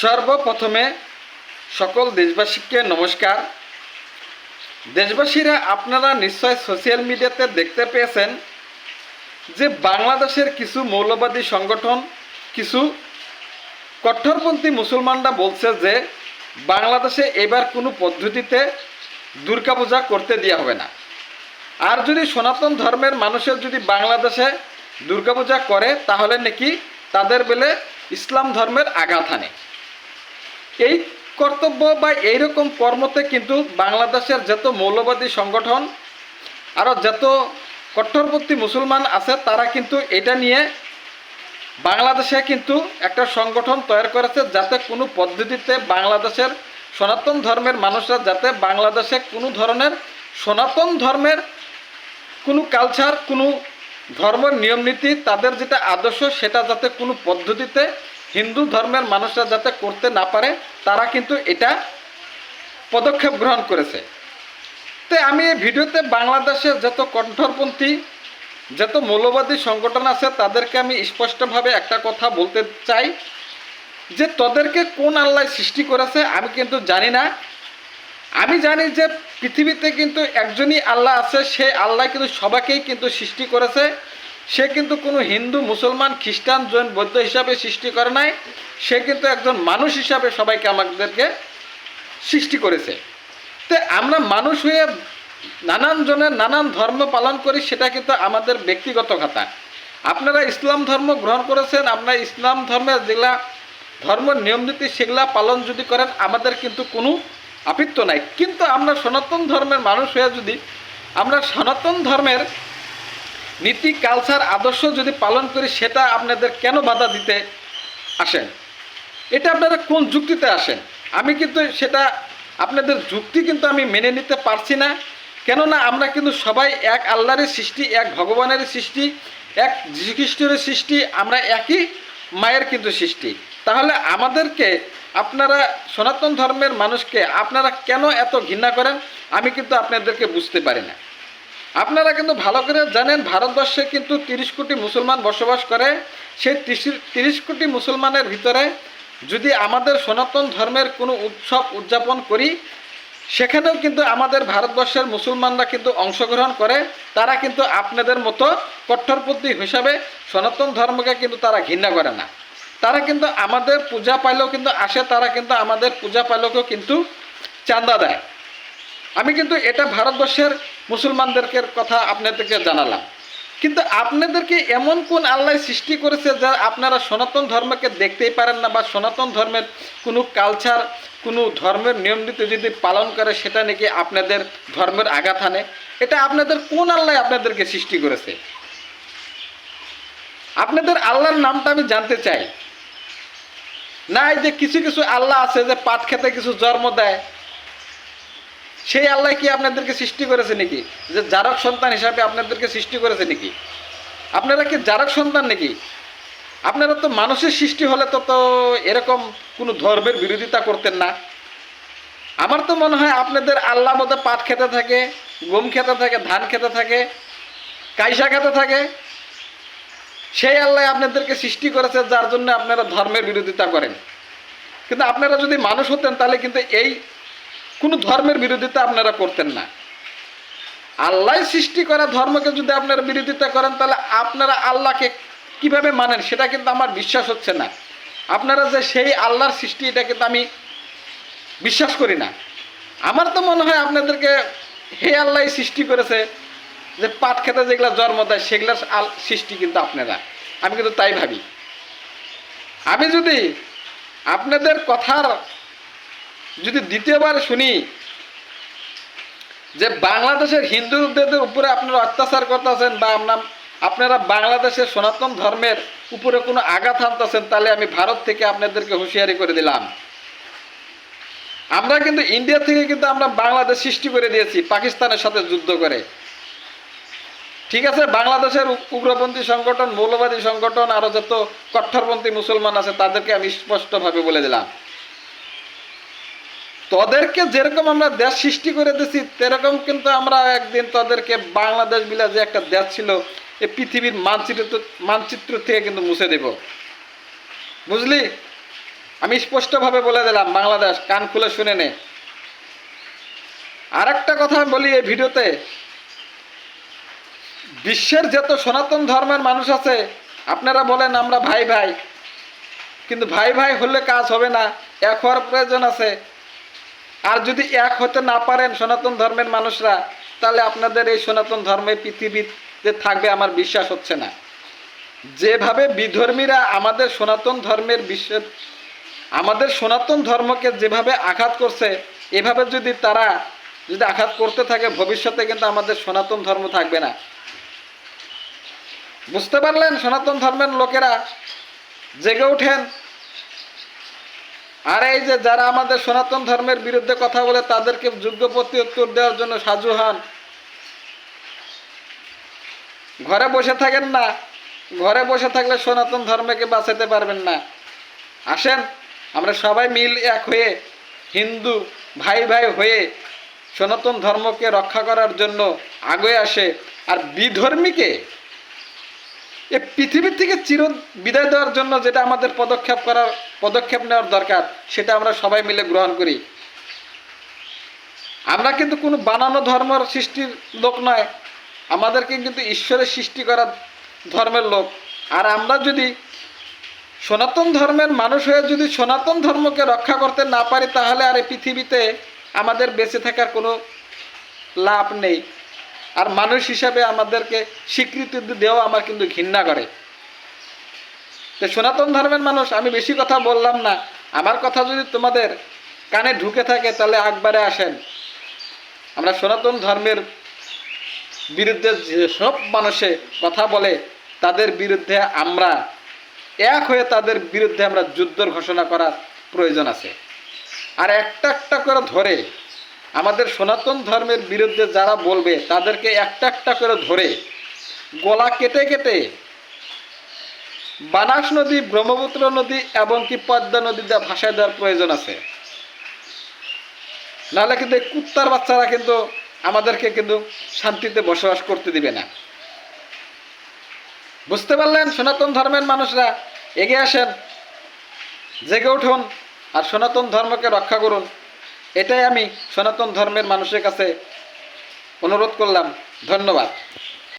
সর্বপ্রথমে সকল দেশবাসীকে নমস্কার। দেশবাসীরা আপনারা নিশ্চয় সোশ্যাল মিডিয়াতে দেখতে পেয়েছেন যে বাংলাদেশের কিছু মৌলবাদী সংগঠন, কিছু কট্টরপন্থী মুসলমানরা বলছে যে বাংলাদেশে এবার কোনো পদ্ধতিতে দুর্গাপূজা করতে দেওয়া হবে না। আর যদি সনাতন ধর্মের মানুষের যদি বাংলাদেশে দুর্গাপূজা করে, তাহলে নাকি তাদের বেলে ইসলাম ধর্মের আঘাত আনে এই কর্তব্য বা এইরকম কর্মতে কিন্তু বাংলাদেশের যত মৌলবাদী সংগঠন আরও যত কট্টরপন্থী মুসলমান আছে, তারা কিন্তু এটা নিয়ে বাংলাদেশে কিন্তু একটা সংগঠন তৈরি করেছে যাতে কোনো পদ্ধতিতে বাংলাদেশের সনাতন ধর্মের মানুষরা যাতে বাংলাদেশে কোনো ধরনের সনাতন ধর্মের কোনো কালচার কোনো ধর্মের নিয়মনীতি তাদের যেটা আদর্শ, সেটা যাতে কোনো পদ্ধতিতে হিন্দু ধর্মের মানুষরা যাতে করতে না পারে, তারা কিন্তু এটা পদক্ষেপ গ্রহণ করেছে। তো আমি এই ভিডিওতে বাংলাদেশের যত কণ্ঠরপন্থী, যত মৌলবাদী সংগঠন আছে, তাদেরকে আমি স্পষ্টভাবে একটা কথা বলতে চাই যে তোদেরকে কোন আল্লাহ সৃষ্টি করেছে আমি কিন্তু জানি না। আমি জানি যে পৃথিবীতে কিন্তু একজনই আল্লাহ আছে, সে আল্লাহ কিন্তু সবাইকেই কিন্তু সৃষ্টি করেছে। সে কিন্তু কোনো হিন্দু, মুসলমান, খ্রিস্টান, জৈন, বৌদ্ধ হিসাবে সৃষ্টি করে নাই। সে কিন্তু একজন মানুষ হিসাবে সবাইকে আমাদেরকে সৃষ্টি করেছে। তো আমরা মানুষ হয়ে নানান জনের নানান ধর্ম পালন করি, সেটা কিন্তু আমাদের ব্যক্তিগত কথা আপনারা ইসলাম ধর্ম গ্রহণ করেছেন আপনারা ইসলাম ধর্মের যেগুলা ধর্ম নিয়মনীতি, সেগুলা পালন যদি করেন, আমাদের কিন্তু কোনো আপিত্য নাই। কিন্তু আমরা সনাতন ধর্মের মানুষ হয়ে যদি আমরা সনাতন ধর্মের নীতি কালচার আদর্শ যদি পালন করি, সেটা আপনাদের কেন বাধা দিতে আসেন? এটা আপনারা কোন যুক্তিতে আসেন? আমি কিন্তু সেটা, আপনাদের যুক্তি কিন্তু আমি মেনে নিতে পারছি না। কেননা আমরা কিন্তু সবাই এক আল্লাহরের সৃষ্টি, এক ভগবানের সৃষ্টি, এক যীশুখ্রিস্টের সৃষ্টি, আমরা একই মায়ের কিন্তু সৃষ্টি। তাহলে আমাদেরকে, আপনারা সনাতন ধর্মের মানুষকে, আপনারা কেন এত ঘৃণা করেন? আমি কিন্তু আপনাদেরকে বুঝতে পারি না। আপনারা কিন্তু ভালো করে জানেন, ভারতবর্ষে কিন্তু তিরিশ কোটি মুসলমান বসবাস করে। সেই তিরিশ কোটি মুসলমানের ভিতরে যদি আমাদের সনাতন ধর্মের কোনো উৎসব উদযাপন করি, সেখানেও কিন্তু আমাদের ভারতবর্ষের মুসলমানরা কিন্তু অংশগ্রহণ করে। তারা কিন্তু আপনাদের মতো কট্টরপন্থী হিসাবে সনাতন ধর্মকে কিন্তু তারা ঘৃণা করে না। তারা কিন্তু আমাদের পূজা পাইলেও কিন্তু আসে, তারা কিন্তু আমাদের পূজা পাইলেও কিন্তু চাঁদা দেয়। আমি কিন্তু এটা ভারতবর্ষের মুসলমানদেরকে কথা আপনাদেরকে জানালাম। কিন্তু আপনাদেরকে এমন কোন আল্লাহ সৃষ্টি করেছে যা আপনারা সনাতন ধর্মকে দেখতেই পারেন না বা সনাতন ধর্মের কোনো কালচার কোনো ধর্মের নিয়ম নীতি যদি পালন করে, সেটা নাকি আপনাদের ধর্মের আঘাত আনে এটা আপনাদের কোন আল্লাহ আপনাদেরকে সৃষ্টি করেছে? আপনাদের আল্লাহর নামটা আমি জানতে চাই। না, এই যে কিছু কিছু আল্লাহ আছে যে পাট খেতে কিছু জন্ম দেয় সেই আল্লাহ কি আপনাদেরকে সৃষ্টি করেছে নাকি? যে জারক সন্তান হিসাবে আপনাদেরকে সৃষ্টি করেছে নাকি? আপনারা কি জারক সন্তান নাকি? আপনারা তো মানুষের সৃষ্টি হলে তো তো এরকম কোনো ধর্মের বিরোধিতা করতেন না। আমার তো মনে হয় আপনাদের আল্লাহ মতো পাট খেতে থাকে, গম খেতে থাকে, ধান খেতে থাকে, কাইসা খেতে থাকে। সেই আল্লাহ আপনাদেরকে সৃষ্টি করেছে যার জন্য আপনারা ধর্মের বিরোধিতা করেন। কিন্তু আপনারা যদি মানুষ হতেন তাহলে কিন্তু এই কোনো ধর্মের বিরোধিতা আপনারা করতেন না। আল্লাহ সৃষ্টি করা ধর্মকে যদি আপনারা বিরোধিতা করেন, তাহলে আপনারা আল্লাহকে কীভাবে মানেন, সেটা কিন্তু আমার বিশ্বাস হচ্ছে না। আপনারা যে সেই আল্লাহর সৃষ্টি, এটা কিন্তু আমি বিশ্বাস করি না। আমার তো মনে হয় আপনাদেরকে হে আল্লাহ সৃষ্টি করেছে, যে পাট খেতে যেগুলো জন্ম দেয়, সেগুলোর সৃষ্টি কিন্তু আপনারা। আমি কিন্তু তাই ভাবি। আমি যদি আপনাদের কথার যদি দ্বিতীয়বার শুনি যে বাংলাদেশের হিন্দুদের উপরে আপনারা অত্যাচার করতেছেন বা আপনার আপনারা বাংলাদেশের সনাতন ধর্মের উপরে কোনো আঘাত আনতেছেন তাহলে আমি ভারত থেকে আপনাদেরকে হুঁশিয়ারি করে দিলাম। আমরা কিন্তু ইন্ডিয়া থেকে কিন্তু আমরা বাংলাদেশ সৃষ্টি করে দিয়েছি, পাকিস্তানের সাথে যুদ্ধ করে। ঠিক আছে? বাংলাদেশের উগ্রপন্থী সংগঠন, মৌলবাদী সংগঠন আরও যত কট্টরপন্থী মুসলমান আছে, তাদেরকে আমি স্পষ্টভাবে বলে দিলাম। তোদেরকে যেরকম আমরা দেশ সৃষ্টি করে দিছি তেরকম কিন্তু আমরা একদিন তোদেরকে বাংলাদেশ বিলা যে একটা দেশ ছিল, এই পৃথিবীর মানচিত্র মানচিত্র থেকে কিন্তু মুছে দেব। বুঝলি? আমি স্পষ্টভাবে বলে দিলাম, বাংলাদেশ, কান খুলে শুনে নে। আর একটা কথা বলি এই ভিডিওতে, বিশ্বের যত সনাতন ধর্মের মানুষ আছে, আপনারা বলেন আমরা ভাই ভাই, কিন্তু ভাই ভাই হলে কাজ হবে না, এক হওয়ার প্রয়োজন আছে। আর যদি এক হতে না পারেন সনাতন ধর্মের মানুষরা, তাহলে আপনাদের এই সনাতন ধর্মে পৃথিবীতে থাকবে আমার বিশ্বাস হচ্ছে না। যেভাবে বিধর্মীরা আমাদের সনাতন ধর্মের বিশ্বের, আমাদের সনাতন ধর্মকে যেভাবে আঘাত করছে, এভাবে যদি তারা যদি আঘাত করতে থাকে, ভবিষ্যতে কিন্তু আমাদের সনাতন ধর্ম থাকবে না। বুঝতে পারলেন সনাতন ধর্মের লোকেরা জেগে ওঠেন আর এই যে যারা আমাদের সনাতন ধর্মের বিরুদ্ধে কথা বলে তাদেরকে যোগ্য প্রতি উত্তর দেওয়ার জন্য সাজু হন। ঘরে বসে থাকেন না। ঘরে বসে থাকলে সনাতন ধর্মকে বাঁচাতে পারবেন না। আসেন, আমরা সবাই মিল এক হয়ে হিন্দু ভাই ভাই হয়ে সনাতন ধর্মকে রক্ষা করার জন্য আগে আসে। আর বিধর্মীকে এ পৃথিবীর থেকে চির বিদায় দেওয়ার জন্য যেটা আমাদের পদক্ষেপ করার, পদক্ষেপ নেওয়ার দরকার, সেটা আমরা সবাই মিলে গ্রহণ করি। আমরা কিন্তু কোনো বানানো ধর্মের সৃষ্টির লোক নয়, আমাদেরকে কিন্তু ঈশ্বরের সৃষ্টি করা ধর্মের লোক। আর আমরা যদি সনাতন ধর্মের মানুষ হয়ে যদি সনাতন ধর্মকে রক্ষা করতে না পারি, তাহলে আর এই পৃথিবীতে আমাদের বেঁচে থাকার কোনো লাভ নেই। আর মানুষ হিসাবে আমাদেরকে স্বীকৃতি দেওয়া আমার কিন্তু ঘৃণা করে। তো সনাতন ধর্মের মানুষ, আমি বেশি কথা বললাম না। আমার কথা যদি তোমাদের কানে ঢুকে থাকে, তাহলে একবারে আসেন। আমরা সনাতন ধর্মের বিরুদ্ধে যেসব মানুষে কথা বলে, তাদের বিরুদ্ধে আমরা এক হয়ে তাদের বিরুদ্ধে আমরা যুদ্ধর ঘোষণা করার প্রয়োজন আছে। আর একটা একটা করে ধরে আমাদের সনাতন ধর্মের বিরুদ্ধে যারা বলবে, তাদেরকে একটা একটা করে ধরে গলা কেটে কেটে বানাস নদী, ব্রহ্মপুত্র নদী এবং কি পদ্মা নদী নদীতে ভাসায় দেওয়ার প্রয়োজন আছে। নাহলে কিন্তু কুত্তার বাচ্চারা কিন্তু আমাদেরকে কিন্তু শান্তিতে বসবাস করতে দিবে না। বুঝতে পারলেন সনাতন ধর্মের মানুষরা? এগিয়ে আসেন, জেগে উঠুন আর সনাতন ধর্মকে রক্ষা করুন। এটাই আমি সনাতন ধর্মের মানুষের কাছে অনুরোধ করলাম। ধন্যবাদ।